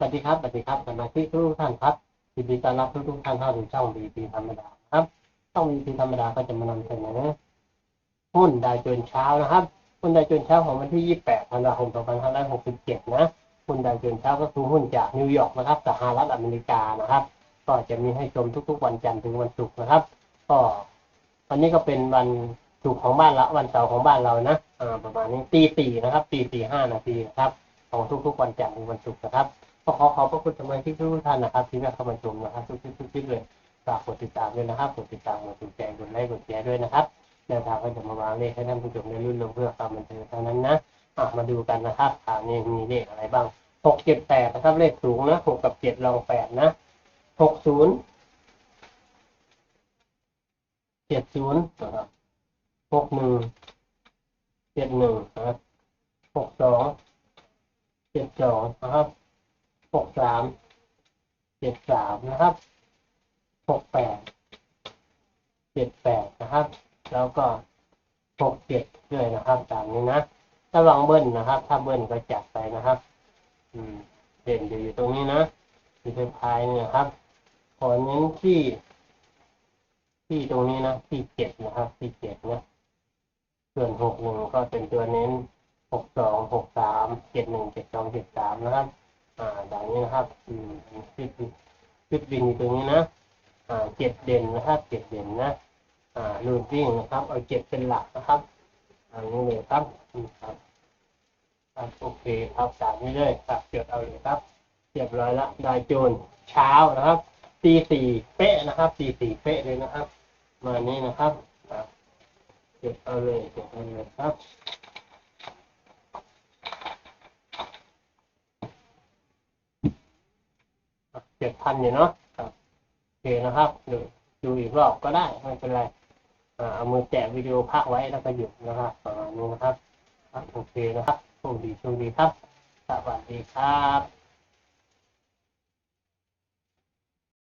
สวัสดีครับสวัสดีครับสมาชิกทุกท่านครับยินดีต้อนรับทุกทุกๆท่านเข้าสู่ช่องบีพีธรรมดาครับช่องบีพีธรรมดาก็จะมานำเสนอหุ้นดาวโจนส์เช้านะครับหุ้นดาวโจนส์เช้าของวันที่ 28ธันวาคม 2567 นะหุ้นดาวโจนส์เช้าก็คือหุ้นจากนิวยอร์กนะครับสหรัฐอเมริกานะครับ ก็จะมีให้ชมทุก ๆ วันจันทร์ถึงวันศุกร์นะครับ ก็วันนี้ก็เป็นวันศุกร์ของบ้านเราวันเสาร์ของบ้านเรานะอ่าประมาณนี้ตีสี่นะครับตีสี่ห้านาทีนะครับของทุกๆวันจันทร์ถึงวันศุกร์นะครับ ก็ขอขอบพระคุณสมาชิกทุกท่านนะครับ ที่ได้เข้ามาชมนะครับทุกทุกๆคลิปเลยฝากกดติดตามด้วยนะครับกดติดตามกดถูกใจกดไลค์กดแชร์ด้วยนะครับแนวทางก็จะมาวางเลขให้ท่านผู้ชมได้รุ่นลงเพื่อความบันเทิงเท่านั้นนะอะมาดูกันนะครับอ่านี่มีเลขอะไรบ้างหกเจ็ดแปดนะครับ เลขสูงนะหกกับเจ็ดรองแปดนะหกศูนย์เจ็ดศูนย์นะครับหกหนึ่งเจ็ดหนึ่งนะหกสองเจ็ดสองนะครับ หกสามเจ็ดสามนะครับหกแปดเจ็ดแปดนะครับ แล้วก็หกเจ็ดด้วยนะครับตามนี้นะระวังเบิ้ลนะครับ ถ้าเบิ้ลก็จัดไปนะครับ อืมเด่นอยู่ตรงนี้นะอยู่ตรงท้ายเนี่ยครับขอเน้นที่ที่ตรงนี้นะที่เจ็ดนะครับที่เจ็ดนะส่วนหกหนึ่งก็เป็นตัวเน้นหกสองหกสามเจ็ดหนึ่งเจ็ดสองเจ็ดสามนะครับ อ่าอย่างนี้นะครับอืมฟิตฟิตบินอยู่ตรงนี้นะอ่าเจ็ดเด่นนะครับเจ็ดเด่นนะอ่ารูดวิ่งนะครับเอาเจ็ดเป็นหลักนะครับอันนี้เลยครับอืมครับครับโอเคครับจากนี้เลยครับเกิดเอาเลยครับเรียบร้อยละได้โจนเช้านะครับตีสี่เป๊ะนะครับตีสี่เป๊ะเลยนะครับ มานี้นะครับครับเก็บเอาเลยเก็บเอาเลยครับ เจ็ดพันอยู่เนาะครับโอเคนะครับดูดูอีกรอบก็ได้ไม่เป็นไรเอามือแตะวิดีโอพักไว้แล้วก็หยุดนะครับประมาณนี้นะครับโอเคนะครับโชคดีโชคดีครับสวัสดีครับ